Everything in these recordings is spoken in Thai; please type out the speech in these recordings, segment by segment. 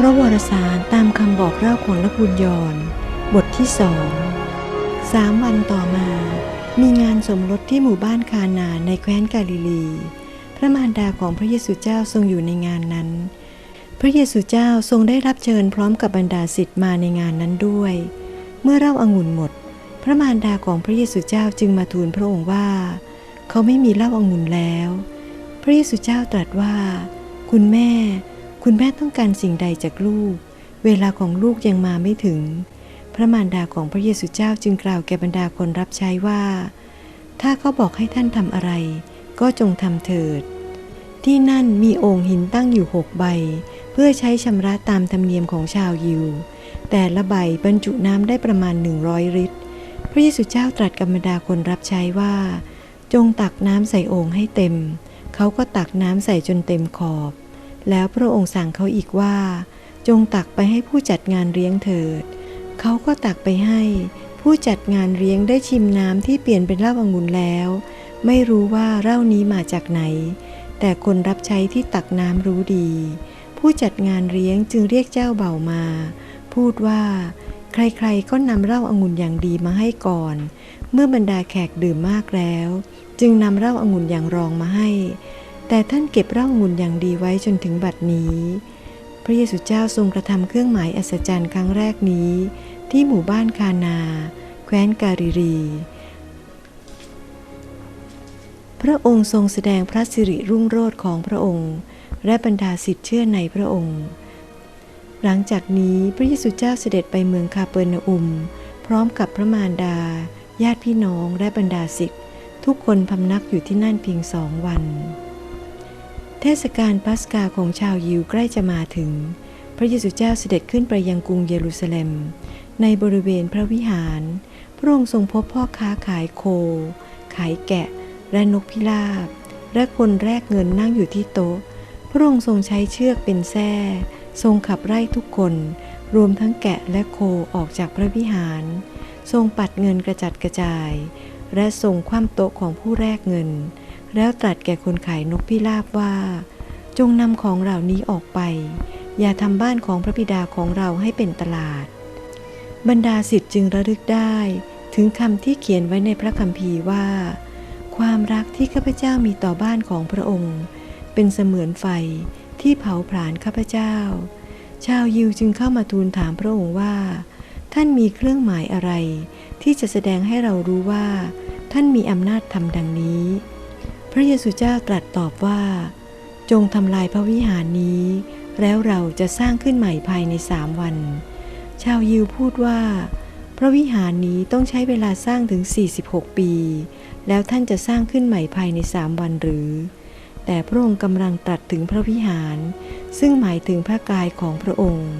พระวรสารตามคำบอกเล่าของนบุญยอนบทที่สองสามวันต่อมา มีงานสมรสที่หมู่บ้านคานาในแคว้นกาลิลี พระมารดาของพระเยซูเจ้าทรงอยู่ในงานนั้น พระเยซูเจ้าทรงได้รับเชิญพร้อมกับบรรดาศิษย์มาในงานนั้นด้วย เมื่อเล้าอางุ่นหมด พระมารดาของพระเยซูเจ้าจึงมาทูลพระองค์ว่า เขาไม่มีเล้าอางุ่นแล้ว พระเยซูเจ้าตรัสว่า คุณแม่ คุณแม่ต้องการสิ่งใดจากลูก เวลาของลูกยังมาไม่ถึง พระมารดาของพระเยซูเจ้าจึงกล่าวแก่บรรดาคนรับใช้ว่า ถ้าเขาบอกให้ท่านทำอะไร ก็จงทำเถิด ที่นั่นมีโอ่งหินตั้งอยู่หกใบ เพื่อใช้ชำระตามธรรมเนียมของชาวยิว แต่ละใบบรรจุน้ำได้ประมาณ100ลิตร พระเยซูเจ้าตรัสกับบรรดาคนรับใช้ว่า จงตักน้ำใส่โอ่งให้เต็ม เขาก็ตักน้ำใส่จนเต็มขอบ แล้วพระองค์สั่งเขาอีกว่า จงตักไปให้ผู้จัดงานเลี้ยงเถิด เขาก็ตักไปให้ ผู้จัดงานเลี้ยงได้ชิมน้ำที่เปลี่ยนเป็นเหล้าองุ่นแล้ว ไม่รู้ว่าเหล้านี้มาจากไหน แต่คนรับใช้ที่ตักน้ำรู้ดี ผู้จัดงานเลี้ยงจึงเรียกเจ้าเบ่ามา พูดว่า ใครๆก็นำเหล้าองุ่นอย่างดีมาให้ก่อน เมื่อบรรดาแขกดื่มมากแล้ว จึงนำเหล้าองุ่นอย่างรองมาให้ แต่ท่านเก็บเหล้าองุ่นอย่างดีไว้จนถึงบัดนี้ พระเยซูเจ้าทรงกระทำเครื่องหมายอัศจรรย์ครั้งแรกนี้ ที่หมู่บ้านคานา แคว้นการิรี พระองค์ทรงแสดงพระสิริรุ่งโรจน์ของพระองค์ และบรรดาสิทธิ์เชื่อในพระองค์ หลังจากนี้พระเยซูเจ้าเสด็จไปเมืองคาเปอร์นาอุม พร้อมกับพระมารดา ญาติพี่น้องและบรรดาศิษย์ทุกคนพำนักอยู่ที่นั่นเพียงสองวัน เทศกาลปัสกาของชาวยิวใกล้จะมาถึง พระเยซูเจ้าเสด็จขึ้นไปยังกรุงเยรูซาเล็ม ในบริเวณพระวิหาร พระองค์ทรงพบพ่อค้าขายโค ขายแกะ และนกพิราบ และคนแรกเงินนั่งอยู่ที่โต๊ะ พระองค์ทรงใช้เชือกเป็นแส้ทรงขับไล่ทุกคน รวมทั้งแกะและโคออกจากพระวิหาร ทรงปัดเงินกระจัดกระจาย และทรงคว่ำโต๊ะของผู้แรกเงิน แล้วตรัสแก่คนขายนกพิราบว่า จงนำของเหล่านี้ออกไป อย่าทำบ้านของพระบิดาของเราให้เป็นตลาด บรรดาสิทธิ์จึงระลึกได้ ถึงคำที่เขียนไว้ในพระคัมภีร์ว่า ความรักที่ข้าพเจ้ามีต่อบ้านของพระองค์ เป็นเสมือนไฟที่เผาผลาญข้าพเจ้า ชาวยิวจึงเข้ามาทูลถามพระองค์ว่า ท่านมีเครื่องหมายอะไร ที่จะแสดงให้เรารู้ว่า ท่านมีอำนาจทำดังนี้ ระเยซูเจ้าตรัสตอบว่า จงทำลายพระวิหารนี้ แล้วเราจะสร้างขึ้นใหม่ภายในสามวัน ชาวยิวพูดว่า พระวิหารนี้ต้องใช้เวลาสร้างถึง 46 ปี แล้วท่านจะสร้างขึ้นใหม่ภายในสามวันหรือ แต่พระองค์กำลังตรัสถึงพระวิหาร ซึ่งหมายถึงพระกายของพระองค์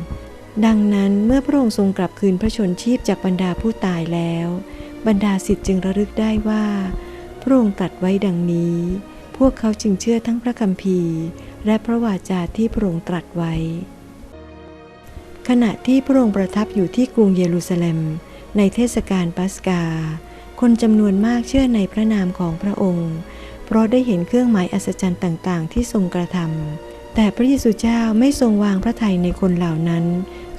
ดังนั้นเมื่อพระองค์ทรงกลับคืนพระชนชีพจากบรรดาผู้ตายแล้ว บรรดาสิทธิ์จึงระลึกได้ว่า ระองค์ตรัสไว้ดังนี้ พวกเขาจึงเชื่อทั้งพระคัมภีร์ และพระวาจาที่พระองค์ตรัสไว้ ขณะที่พระองค์ประทับอยู่ที่กรุงเยรูซาเล็ม ในเทศกาลปัสกา คนจำนวนมากเชื่อในพระนามของพระองค์ เพราะได้เห็นเครื่องหมายอัศจรรย์ต่าง ๆ ที่ทรงกระทำแต่พระเยซูเจ้าไม่ทรงวางพระทัยในคนเหล่านั้น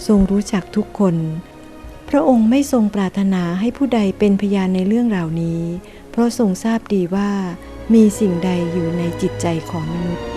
ทรงรู้จักทุกคนพระองค์ไม่ทรงปรารถนาให้ผู้ใดเป็นพยานในเรื่องเหล่านี้ เพราะทรงทราบดีว่ามีสิ่งใดอยู่ในจิตใจของมนุษย์